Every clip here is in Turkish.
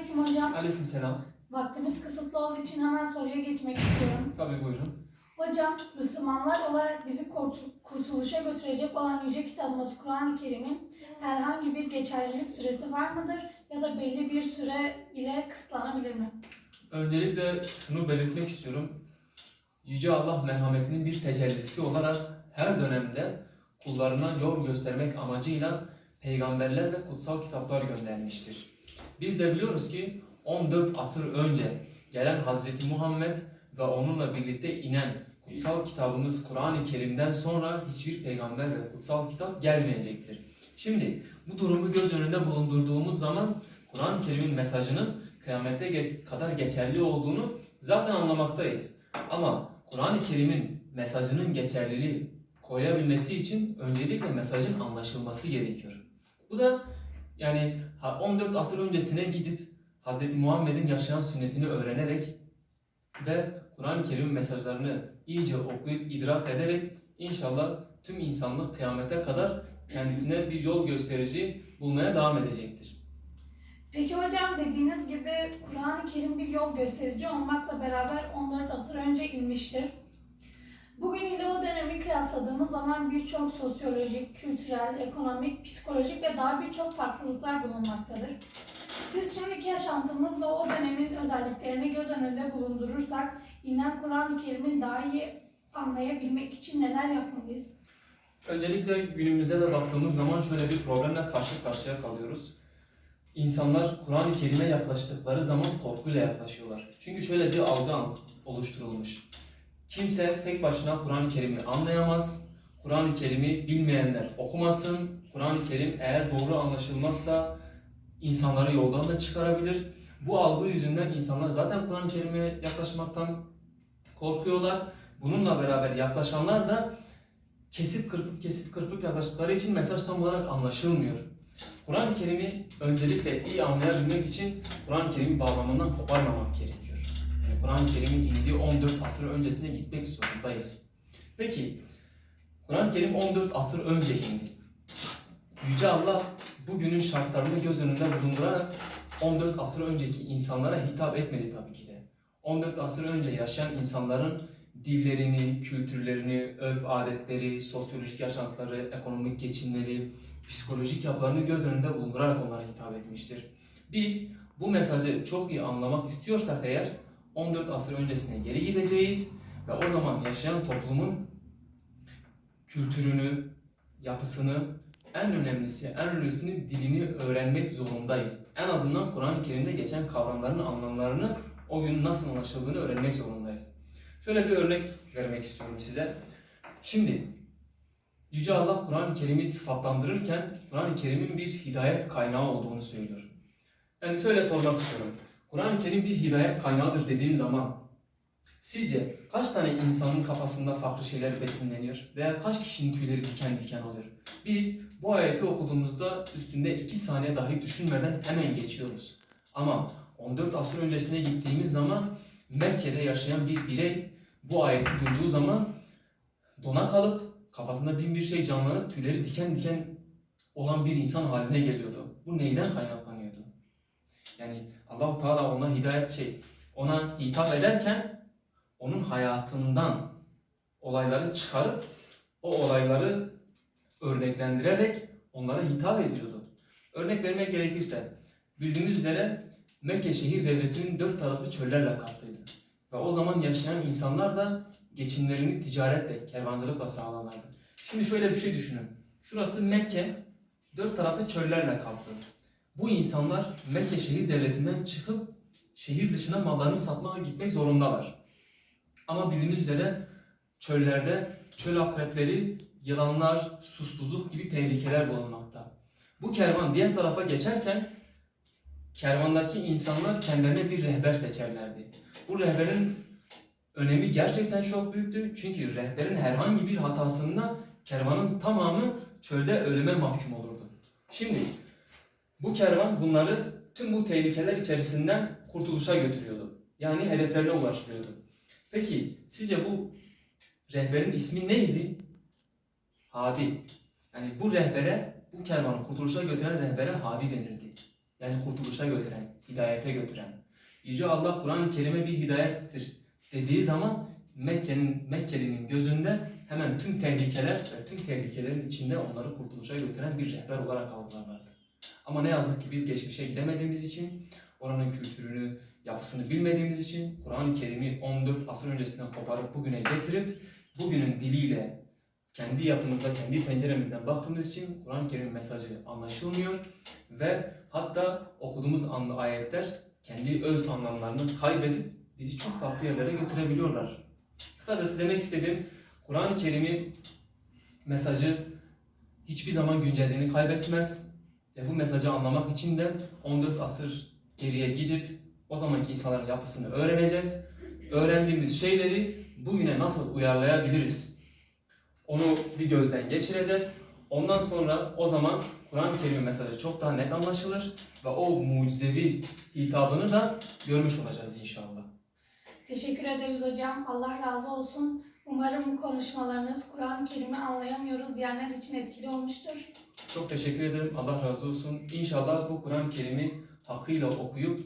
Selamünaleyküm hocam. Aleykümselam. Vaktimiz kısıtlı olduğu için hemen soruya geçmek istiyorum. Tabii buyurun. Hocam, Müslümanlar olarak bizi kurtu- kurtuluşa götürecek olan yüce kitabımız Kur'an-ı Kerim'in herhangi bir geçerlilik süresi var mıdır ya da belli bir süre ile kısıtlanabilir mi? Öncelikle şunu belirtmek istiyorum. Yüce Allah merhametinin bir tecellisi olarak her dönemde kullarına yol göstermek amacıyla peygamberler ve kutsal kitaplar göndermiştir. Biz de biliyoruz ki 14 asır önce gelen Hazreti Muhammed ve onunla birlikte inen kutsal kitabımız Kur'an-ı Kerim'den sonra hiçbir peygamber ve kutsal kitap gelmeyecektir. Şimdi bu durumu göz önünde bulundurduğumuz zaman Kur'an-ı Kerim'in mesajının kıyamete kadar geçerli olduğunu zaten anlamaktayız. Ama Kur'an-ı Kerim'in mesajının geçerliliği koyabilmesi için öncelikle mesajın anlaşılması gerekiyor. Bu da yani ha- 14 asır öncesine gidip Hz. Muhammed'in yaşayan sünnetini öğrenerek ve Kur'an-ı Kerim'in mesajlarını iyice okuyup idrak ederek inşallah tüm insanlık kıyamete kadar kendisine bir yol gösterici bulmaya devam edecektir. Peki hocam dediğiniz gibi Kur'an-ı Kerim bir yol gösterici olmakla beraber 14 asır önce inmiştir. Bugün kıyasladığımız zaman birçok sosyolojik, kültürel, ekonomik, psikolojik ve daha birçok farklılıklar bulunmaktadır. Biz şimdiki yaşantımızla o dönemin özelliklerini göz önünde bulundurursak inen Kur'an-ı Kerim'in daha iyi anlayabilmek için neler yapmalıyız? Öncelikle günümüzde de baktığımız zaman şöyle bir problemle karşı karşıya kalıyoruz. İnsanlar Kur'an-ı Kerim'e yaklaştıkları zaman korkuyla yaklaşıyorlar. Çünkü şöyle bir algı oluşturulmuş. Kimse tek başına Kur'an-ı Kerim'i anlayamaz. Kur'an-ı Kerim'i bilmeyenler okumasın. Kur'an-ı Kerim eğer doğru anlaşılmazsa insanları yoldan da çıkarabilir. Bu algı yüzünden insanlar zaten Kur'an-ı Kerim'e yaklaşmaktan korkuyorlar. Bununla beraber yaklaşanlar da kesip kırpıp kesip kırpıp yaklaştıkları için mesaj tam olarak anlaşılmıyor. Kur'an-ı Kerim'i öncelikle iyi anlayabilmek için Kur'an-ı Kerim'i bağlamından koparmamak gerekiyor. Yani Kur'an-ı Kerim'in indiği 14 asır öncesine gitmek zorundayız. Peki, Kur'an-ı Kerim 14 asır önce indi. Yüce Allah bugünün şartlarını göz önünde bulundurarak 14 asır önceki insanlara hitap etmedi tabii ki de. 14 asır önce yaşayan insanların dillerini, kültürlerini, örf adetleri, sosyolojik yaşantıları, ekonomik geçimleri, psikolojik yapılarını göz önünde bulundurarak onlara hitap etmiştir. Biz bu mesajı çok iyi anlamak istiyorsak eğer 14 asır öncesine geri gideceğiz ve o zaman yaşayan toplumun kültürünü, yapısını, en önemlisi, en önemlisini dilini öğrenmek zorundayız. En azından Kur'an-ı Kerim'de geçen kavramların anlamlarını o gün nasıl anlaşıldığını öğrenmek zorundayız. Şöyle bir örnek vermek istiyorum size. Şimdi Yüce Allah Kur'an-ı Kerim'i sıfatlandırırken Kur'an-ı Kerim'in bir hidayet kaynağı olduğunu söylüyor. Yani şöyle sormak istiyorum. Kur'an-ı Kerim bir hidayet kaynağıdır dediğim zaman sizce kaç tane insanın kafasında farklı şeyler betimleniyor veya kaç kişinin tüyleri diken diken oluyor? Biz bu ayeti okuduğumuzda üstünde iki saniye dahi düşünmeden hemen geçiyoruz. Ama 14 asır öncesine gittiğimiz zaman Mekke'de yaşayan bir birey bu ayeti duyduğu zaman dona kalıp kafasında bin bir şey canlanıp tüyleri diken diken olan bir insan haline geliyordu. Bu neyden kaynaklanıyordu? Yani Allahu Teala ona hidayet şey, ona hitap ederken onun hayatından olayları çıkarıp o olayları örneklendirerek onlara hitap ediyordu. Örnek vermek gerekirse bildiğiniz üzere Mekke şehir devletinin dört tarafı çöllerle kaplıydı. Ve o zaman yaşayan insanlar da geçimlerini ticaretle, kervancılıkla sağlarlardı. Şimdi şöyle bir şey düşünün. Şurası Mekke, dört tarafı çöllerle kaplı. Bu insanlar Mekke şehir devletinden çıkıp şehir dışına mallarını satmaya gitmek zorundalar. Ama bildiğiniz üzere çöllerde çöl akrepleri, yılanlar, susuzluk gibi tehlikeler bulunmakta. Bu kervan diğer tarafa geçerken kervandaki insanlar kendilerine bir rehber seçerlerdi. Bu rehberin önemi gerçekten çok büyüktü. Çünkü rehberin herhangi bir hatasında kervanın tamamı çölde ölüme mahkum olurdu. Şimdi bu kervan bunları tüm bu tehlikeler içerisinden kurtuluşa götürüyordu. Yani hedeflerine ulaştırıyordu. Peki sizce bu rehberin ismi neydi? Hadi. Yani bu rehbere, bu kervanı kurtuluşa götüren rehbere Hadi denirdi. Yani kurtuluşa götüren, hidayete götüren. Yüce Allah Kur'an-ı Kerim'e bir hidayettir dediği zaman Mekke'nin Mekkeli'nin gözünde hemen tüm tehlikeler ve tüm tehlikelerin içinde onları kurtuluşa götüren bir rehber olarak algılarlardı. Ama ne yazık ki biz geçmişe gidemediğimiz için, oranın kültürünü, yapısını bilmediğimiz için Kur'an-ı Kerim'i 14 asır öncesinden koparıp bugüne getirip bugünün diliyle kendi yapımızda, kendi penceremizden baktığımız için Kur'an-ı Kerim mesajı anlaşılmıyor ve hatta okuduğumuz anlı ayetler kendi öz anlamlarını kaybedip bizi çok farklı yerlere götürebiliyorlar. Kısacası demek istediğim Kur'an-ı Kerim'in mesajı hiçbir zaman güncelliğini kaybetmez. Ve bu mesajı anlamak için de 14 asır geriye gidip o zamanki insanların yapısını öğreneceğiz. Öğrendiğimiz şeyleri bugüne nasıl uyarlayabiliriz? Onu bir gözden geçireceğiz. Ondan sonra o zaman Kur'an-ı Kerim'in mesajı çok daha net anlaşılır ve o mucizevi hitabını da görmüş olacağız inşallah. Teşekkür ederiz hocam. Allah razı olsun. Umarım bu konuşmalarınız Kur'an-ı Kerim'i anlayamıyoruz diyenler için etkili olmuştur. Çok teşekkür ederim. Allah razı olsun. İnşallah bu Kur'an-ı Kerim'i hakkıyla okuyup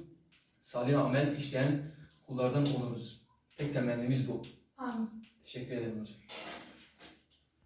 salih amel işleyen kullardan oluruz. Tek temennimiz bu. Amin. Teşekkür ederim hocam.